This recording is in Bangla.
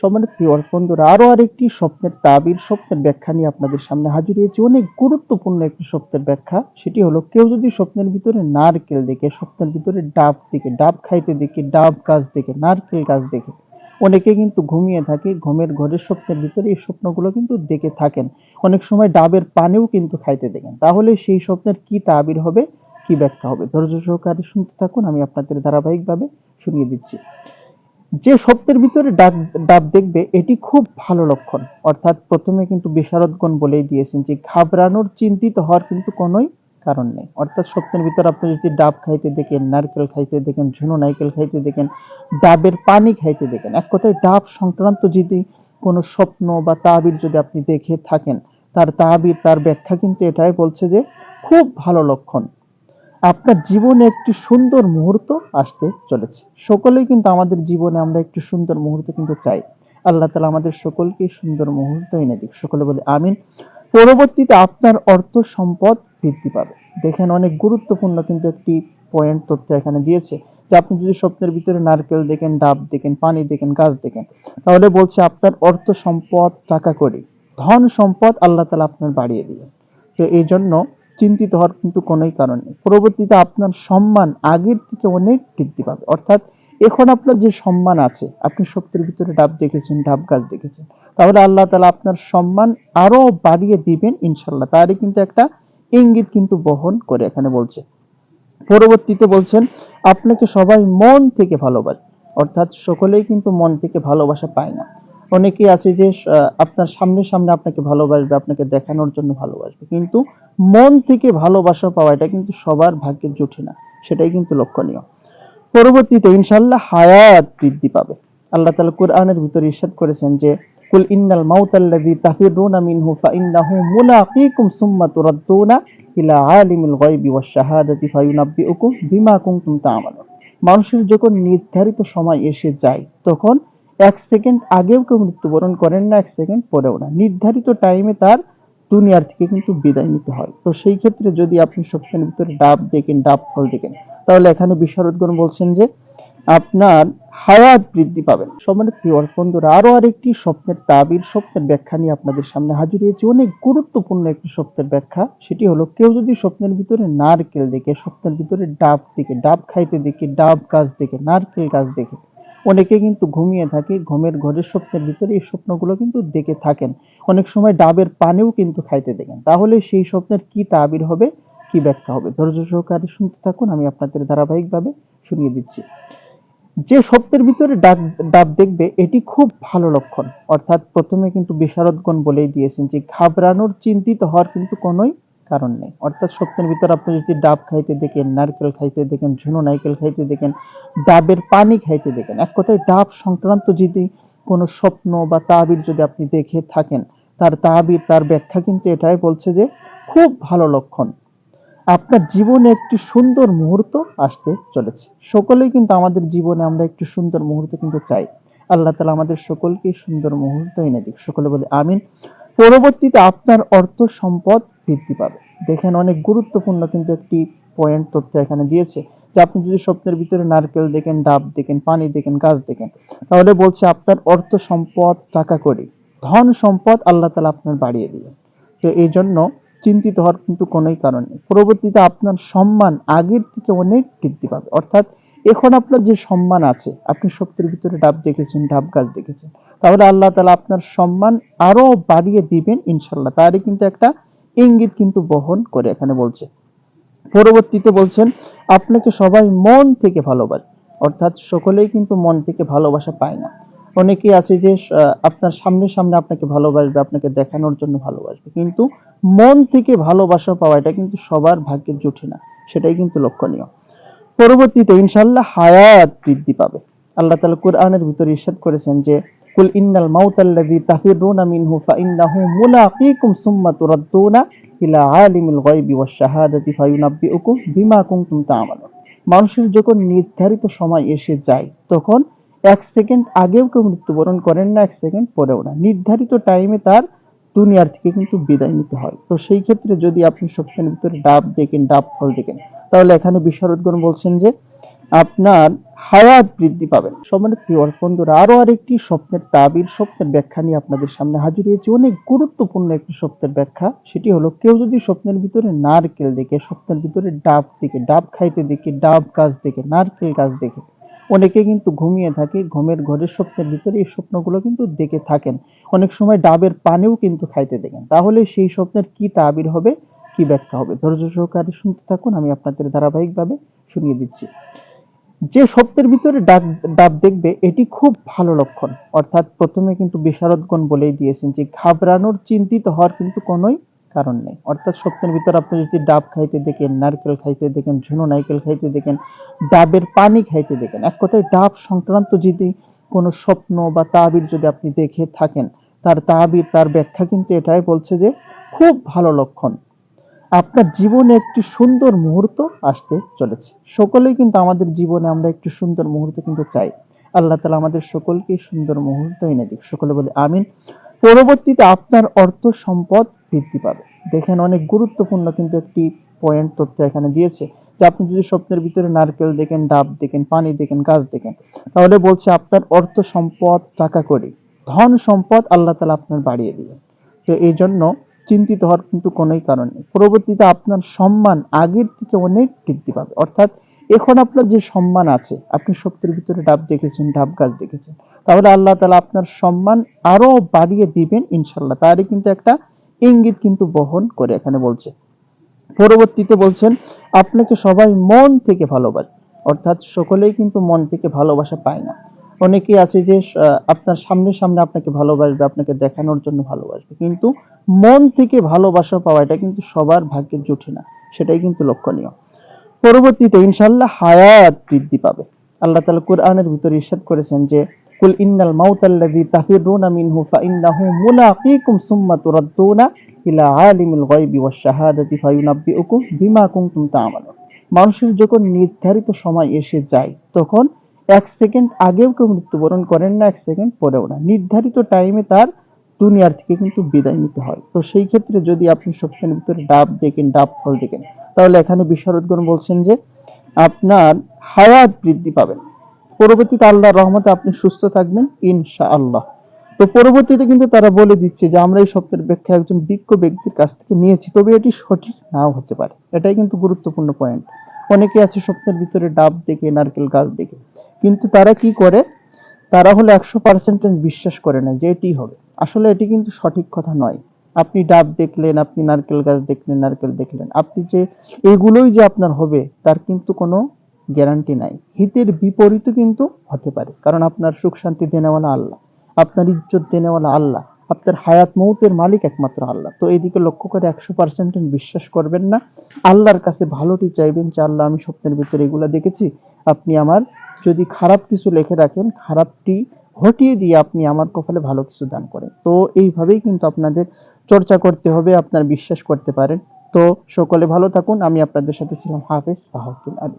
সম্মানিত ভিউয়ার্স বন্ধুরা, আরও আরেকটি স্বপ্নের তাবির, স্বপ্নের ব্যাখ্যা নিয়ে আপনাদের সামনে হাজির হয়েছি। অনেক গুরুত্বপূর্ণ একটি স্বপ্নের ব্যাখ্যা, সেটি হলো কেউ যদি স্বপ্নের ভিতরে নারকেল দেখে, স্বপ্নের ভিতরে ডাব দেখে, ডাব খাইতে দেখে, ডাব গাছ দেখে, নারকেল গাছ দেখে, অনেকে কিন্তু ঘুমিয়ে থাকে, ঘুমের ঘরের স্বপ্নের ভিতরে এই স্বপ্নগুলো কিন্তু দেখে থাকেন। অনেক সময় ডাবের পানিও কিন্তু খাইতে দেখেন। তাহলে সেই স্বপ্নের কি তাবির হবে, কি ব্যাখ্যা হবে? ধৈর্য সহকারে শুনতে থাকুন, আমি আপনাদের ধারাবাহিকভাবে শুনিয়ে দিচ্ছি। যে স্বপ্নের ভিতরে ডাব ডাব দেখবে, এটি খুব ভালো লক্ষণ। অর্থাৎ প্রথমে কিন্তু বিশারদগণ বলেই দিয়েছেন যে ঘাবড়ানোর চিন্তিত হওয়ার কিন্তু কোনোই কারণ নেই। অর্থাৎ স্বপ্নের ভিতরে আপনি যদি ডাব খাইতে দেখেন, নারকেল খাইতে দেখেন, ঝুনো নারকেল খাইতে দেখেন, ডাবের পানি খাইতে দেখেন, এক কথায় ডাব সংক্রান্ত যদি কোনো স্বপ্ন বা তাবির যদি আপনি দেখে থাকেন, তার তাবির, তার ব্যাখ্যা কিন্তু এটাই বলছে যে খুব ভালো লক্ষণ। আপনার জীবনে একটি সুন্দর মুহূর্ত আসতে চলেছে। সকলেই কিন্তু আমাদের জীবনে আমরা একটি সুন্দর মুহূর্ত কিন্তু চাই। আল্লাহ তালা আমাদের সকলকে সুন্দর মুহূর্ত এনে দিক। সকলে বলে, আমিন। পরবর্তীতে আপনার অর্থ সম্পদ বৃদ্ধি পাবে। দেখেন অনেক গুরুত্বপূর্ণ কিন্তু একটি পয়েন্ট তথ্য এখানে দিয়েছে যে আপনি যদি স্বপ্নের ভিতরে নারকেল দেখেন, ডাব দেখেন, পানি দেখেন, গাছ দেখেন, তাহলে বলছে আপনার অর্থ সম্পদ টাকা করি। ধন সম্পদ আল্লাহ তালা আপনার বাড়িয়ে দিবেন। তো এই জন্য চিন্তিত হওয়ার কিন্তু কোনোই কারণ নেই। পরবর্তীতে আপনার সম্মান আগের থেকে অনেক বৃদ্ধি পাবে। অর্থাৎ এখন আপনার যে সম্মান আছে, আপনি সত্যের ভিতরে ডাব দেখেছেন, ডাব গাছ দেখেছেন, তাহলে আল্লাহ তালা আপনার সম্মান আরও বাড়িয়ে দিবেন ইনশাল্লাহ তারই কিন্তু একটা ইঙ্গিত কিন্তু বহন করে এখানে বলছে। পরবর্তীতে বলছেন, আপনাকে সবাই মন থেকে ভালোবাসে। অর্থাৎ সকলেই কিন্তু মন থেকে ভালোবাসা পায় না। অনেকেই আছে যে আপনার সামনে সামনে আপনাকে ভালোবাসবে, আপনাকে দেখানোর জন্য ভালোবাসবে। কিন্তু মন থেকে ভালোবাসা পাওয়া এটা কিন্তু সবার ভাগ্যে জুটে না। সেটাই কিন্তু লক্ষণীয়। পরবর্তীতে ইনশাল্লাহ হায়াত বৃদ্ধি পাবে। আল্লাহ তাআলা কোরআনের ভিতরে ইরশাদ করেছেন যে, কুল ইন্নাল মাউতাল্লাযী তাফিরুনা মিনহু ফাইন্নাহু মুলাকীকুম সুম্মা তুরাদ্দুনা ইলা আলিমিল গায়বি ওয়াশ শাহাদাতি ফায়ুনাব্বিউকুম বিমা কুনতুম তা'মালুন মানুষের যখন নির্ধারিত সময় এসে যায়, তখন এক সেকেন্ড আগেও কেউ মৃত্যুবরণ করেন না, এক সেকেন্ড পরেও না। নির্ধারিত টাইমে তার দুনিয়ার থেকে কিন্তু বিদায় নিতে হয়। তো সেই ক্ষেত্রে যদি আপনি স্বপ্নের ভিতরে ডাব দেখেন, ডাব ফল দেখেন, তাহলে এখানে বিশারদগণ বলছেন যে আপনার হায়াত বৃদ্ধি পাবেন। সম্মানিত ভিউয়ার্স বন্ধুরা, আরও আরেকটি স্বপ্নের তাবির, স্বপ্নের ব্যাখ্যা নিয়ে আপনাদের সামনে হাজির হয়েছি। অনেক গুরুত্বপূর্ণ একটি স্বপ্নের ব্যাখ্যা, সেটি হলো কেউ যদি স্বপ্নের ভিতরে নারকেল দেখে, স্বপ্নের ভিতরে ডাব দেখে, ডাব খাইতে দেখে, ডাব গাছ দেখে, নারকেল গাছ দেখে অনেকে কিন্তু ঘুমিয়ে থাকে, ঘুমের ঘরের স্বপ্নের ভিতরে এই স্বপ্নগুলো কিন্তু দেখে থাকেন। অনেক সময় ডাবের পানিও কিন্তু খাইতে দেখেন। তাহলে সেই স্বপ্নের কি তাবির হবে, কি ব্যাখ্যা হবে? ধৈর্য সহকারে শুনতে থাকুন, আমি আপনাদের ধারাবাহিকভাবে শুনিয়ে দিচ্ছি। যে স্বপ্নের ভিতরে ডাব ডাব দেখবে, এটি খুব ভালো লক্ষণ। অর্থাৎ প্রথমে কিন্তু বিশারদগণ বলেই দিয়েছেন যে, ঘাবড়ানোর চিন্তিত হওয়ার কিন্তু কোনোই কারণ নেই। অর্থাৎ স্বপ্নের ভিতর আপনি যদি ডাব খাইতে দেখেন, নারকেল খাইতে দেখেন ঝুনো নারকেল খাইতে দেখেন, ডাবের পানি খাইতে দেখেন, এক কথায় ডাব সংক্রান্ত যদি কোনো স্বপ্ন বা তাবির যদি আপনি দেখে থাকেন, তার তাবির তার ব্যাখ্যা কিন্তু এটাই বলছে যে খুব ভালো লক্ষণ। আপনার জীবনে একটি সুন্দর মুহূর্ত আসতে চলেছে। সকলেই কিন্তু আমাদের জীবনে আমরা একটি সুন্দর মুহূর্ত কিন্তু চাই। আল্লাহ তালা আমাদের সকলকে সুন্দর মুহূর্ত এনে দিক। সকলে বলে আমিন। পরবর্তীতে আপনার অর্থ সম্পদ বৃদ্ধি পাবে। দেখেন অনেক গুরুত্বপূর্ণ কিন্তু একটি পয়েন্ট তথ্য এখানে দিয়েছে যে আপনি যদি স্বপ্নের ভিতরে নারকেল দেখেন, ডাব দেখেন, পানি দেখেন, গাছ দেখেন, তাহলে বলছে আপনার অর্থ সম্পদ টাকা করি, ধন সম্পদ আল্লাহ তালা আপনার বাড়িয়ে দিবেন। তো এই জন্য চিন্তিত হওয়ার কিন্তু কোনোই কারণ নেই। পরবর্তীতে আপনার সম্মান আগের থেকে অনেক বৃদ্ধি পাবে। অর্থাৎ এখন আপনার যে সম্মান আছে, আপনি স্বপ্নের ভিতরে ডাব দেখেছেন, ডাব গাছ দেখেছেন, তাহলে আল্লাহ তালা আপনার সম্মান আরও বাড়িয়ে দিবেন ইনশাল্লাহ তারই কিন্তু একটা ইঙ্গিত কিন্তু বহন করে এখানে বলছে। পরবর্তীতে বলছেন, আপনাকে সবাই মন থেকে ভালোবাসে। অর্থাৎ সকলেই কিন্তু মন থেকে ভালোবাসা পায় না। অনেকেই আছে যে আপনার সামনে সামনে আপনাকে ভালোবাসবে, আপনাকে দেখানোর জন্য ভালোবাসবে। কিন্তু মন থেকে ভালোবাসা পাওয়া এটা কিন্তু সবার ভাগ্যে জুটে না। সেটাই কিন্তু লক্ষণীয়। পরবর্তীতে ইনশাল্লাহ হায়াত বৃদ্ধি পাবে। আল্লাহ তাআলা কোরআনের ভিতরে ইরশাদ করেছেন যে, কুল ইন্নাল মাউতাল্লাযী তাফিরুনা মিনহু ফাইন্নাহু মুলাকীকুম সুম্মা তুরাদ্দুনা ইলা আলিমিল গায়বি ওয়াশ শাহাদাতি ফায়ুনাব্বিউকুম বিমা কুনতুম তা'মালুন মানুষের যখন নির্ধারিত সময় এসে যায়, তখন এক সেকেন্ড আগেও কেউ মৃত্যুবরণ করেন না, এক সেকেন্ড পরেও না। নির্ধারিত টাইমে তার দুনিয়ার থেকে কিন্তু বিদায় নিতে হয়। তো সেই ক্ষেত্রে যদি আপনি স্বপ্নের ভিতরে ডাব দেখেন, ডাব ফল দেখেন, তাহলে এখানে বিশারদগণ বলছেন যে, আপনার হায়াত বৃদ্ধি পাবেন সম্মানিত ভিউয়ার্স বন্ধুরা, আরও আরেকটি স্বপ্নের তাবির, স্বপ্নের ব্যাখ্যা নিয়ে আপনাদের সামনে হাজির হয়েছে। অনেক গুরুত্বপূর্ণ একটি স্বপ্নের ব্যাখ্যা, সেটি হলো কেউ যদি স্বপ্নের ভিতরে নারকেল দেখে, স্বপ্নের ভিতরে ডাব দেখে, ডাব খাইতে দেখে, ডাব গাছ দেখে, নারকেল গাছ দেখে অনেকে কিন্তু ঘুমিয়ে থাকে, ঘুমের ঘরের স্বপ্নের ভিতরে এই স্বপ্নগুলো কিন্তু দেখে থাকেন। অনেক সময় ডাবের পানিও কিন্তু খাইতে দেখেন। তাহলে সেই স্বপ্নের কি তাবির হবে, কি ব্যাখ্যা হবে? ধৈর্য সহকারে শুনতে থাকুন, আমি আপনাদের ধারাবাহিকভাবে শুনিয়ে দিচ্ছি। যে স্বপ্নের ভিতরে ডাব ডাব দেখবে, এটি খুব ভালো লক্ষণ। অর্থাৎ প্রথমে কিন্তু বিশারদগণ বলেই দিয়েছেন যে, ঘাবড়ানোর চিন্তিত হওয়ার কিন্তু কোনোই কারণ নেই। অর্থাৎ স্বপ্নের ভিতর আপনি যদি ডাব খাইতে দেখেন, নারকেল খাইতে দেখেন, ঝুনো নারকেল খাইতে দেখেন, ডাবের পানি খাইতে দেখেন, এক কথায় ডাব সংক্রান্ত যদি কোনো স্বপ্ন বা তাবির যদি আপনি দেখে থাকেন, তার তাবির, তার ব্যাখ্যা কিন্তু এটাই বলছে যে খুব ভালো লক্ষণ। আপনার জীবনে একটি সুন্দর মুহূর্ত আসতে চলেছে। সকলেই কিন্তু আমাদের জীবনে আমরা একটি সুন্দর মুহূর্ত কিন্তু চাই। আল্লাহ তালা আমাদের সকলকে সুন্দর মুহূর্ত এনে দিক। সকলে বলে আমিন। পরবর্তীতে আপনার অর্থ সম্পদ বৃদ্ধি পাবে। দেখেন অনেক গুরুত্বপূর্ণ কিন্তু একটি পয়েন্ট তথ্য এখানে দিয়েছে যে আপনি যদি স্বপ্নের ভিতরে নারকেল দেখেন, ডাব দেখেন, পানি দেখেন, গাছ দেখেন, তাহলে বলছে আপনার অর্থ সম্পদ, টাকা করি ধন সম্পদ আল্লাহ তালা আপনার বাড়িয়ে দিবেন। তো এই জন্য চিন্তিত হওয়ার কিন্তু কোনোই কারণ নেই। পরবর্তীতে আপনার সম্মান আগের থেকে অনেক বৃদ্ধি পাবে। অর্থাৎ এখন আপনার যে সম্মান আছে, আপনি স্বপ্নের ভিতরে ডাব দেখেছেন, ডাব গাছ দেখেছেন, তাহলে আল্লাহ তালা আপনার সম্মান আরও বাড়িয়ে দিবেন ইনশাল্লাহ তারই কিন্তু একটা ইঙ্গিত কিন্তু বহন করে এখানে বলছে। পরবর্তীতে বলছেন, আপনাকে সবাই মন থেকে ভালোবাসে। অর্থাৎ সকলেই কিন্তু মন থেকে ভালোবাসা পায় না। অনেকেই আছে যে আপনার সামনে সামনে আপনাকে ভালোবাসবে, আপনাকে দেখানোর জন্য ভালোবাসবে। কিন্তু মন থেকে ভালোবাসা পাওয়া এটা কিন্তু সবার ভাগ্যে জুটে না। সেটাই কিন্তু লক্ষণীয়। পরবর্তীতে ইনশাল্লাহ হায়াত বৃদ্ধি পাবে। আল্লাহ তাআলা কোরআনের ভিতরে ইরশাদ করেছেন যে কুল ইন্নাল মাউতাল্লাযী তাফিরুনা মিনহু ফাইন্নাহু মুলাকীকুম সুম্মা তুরাদ্দুনা ইলা আলিমিল গায়বি ওয়াশ শাহাদাতি ফায়ুনাব্বিউকুম বিমা কুনতুম তা'মালুন মানুষের যখন নির্ধারিত সময় এসে যায়, তখন এক সেকেন্ড আগেও কেউ মৃত্যুবরণ করেন না, এক সেকেন্ড পরেও না। নির্ধারিত টাইমে তার দুনিয়ার থেকে কিন্তু বিদায় নিতে হয়। তো সেই ক্ষেত্রে যদি আপনি স্বপ্নের ভিতরে ডাব দেখেন, ডাব ফল দেখেন, তাহলে এখানে বিশারদগণ বলছেন যে আপনার হায়াত বৃদ্ধি পাবেন। পরবর্তীতে আল্লাহর রহমতে আপনি সুস্থ থাকবেন ইনশা আল্লাহ তো পরবর্তীতে কিন্তু তারা বলে দিচ্ছে যে, আমরা এই স্বপ্নের ব্যাখ্যা একজন বিজ্ঞ ব্যক্তির কাছ থেকে নিয়েছি, তবে এটি সঠিক নাও হতে পারে। এটাই কিন্তু গুরুত্বপূর্ণ পয়েন্ট অনেকে আছে স্বপ্নের ভিতরে ডাব দেখে, নারকেল গাছ দেখে। কিন্তু তারা কি করে? তারা হলো একশো পার্সেন্টেজ বিশ্বাস করে না যে এটি হবে। আসলে এটি কিন্তু সঠিক কথা নয়। আপনি ডাব দেখলেন, আপনি নারকেল গাছ দেখলেন, নারকেল দেখলেন। আপনি যে এগুলোই যে আপনার হবে, তার কিন্তু কোনো গ্যারান্টি নাই। হিতের বিপরীত কিন্তু হতে পারে। কারণ আপনার সুখ শান্তি দেনেওয়ালা আল্লাহ, আপনার ইজ্জত দেনেওয়ালা আল্লাহ, আপনার হায়াত মৌতের মালিক একমাত্র আল্লাহ। তো এইদিকে লক্ষ্য করে একশো পার্সেন্ট বিশ্বাস করবেন না। আল্লাহর কাছে ভালোটি চাইবেন যে, আল্লাহ, আমি স্বপ্নের ভিতরে এগুলা দেখেছি। আপনি আমার যদি খারাপ কিছু লিখে রাখেন, খারাপটি হটিয়ে দিয়ে আপনি আমার কপালে ভালো কিছু দান করেন। তো এইভাবেই কিন্তু আপনাদের চর্চা করতে হবে, আপনার বিশ্বাস করতে পারেন। তো সকলে ভালো থাকুন। আমি আপনাদের সাথে ছিলাম হাফেজ ফাহাউদ্দিন আলী।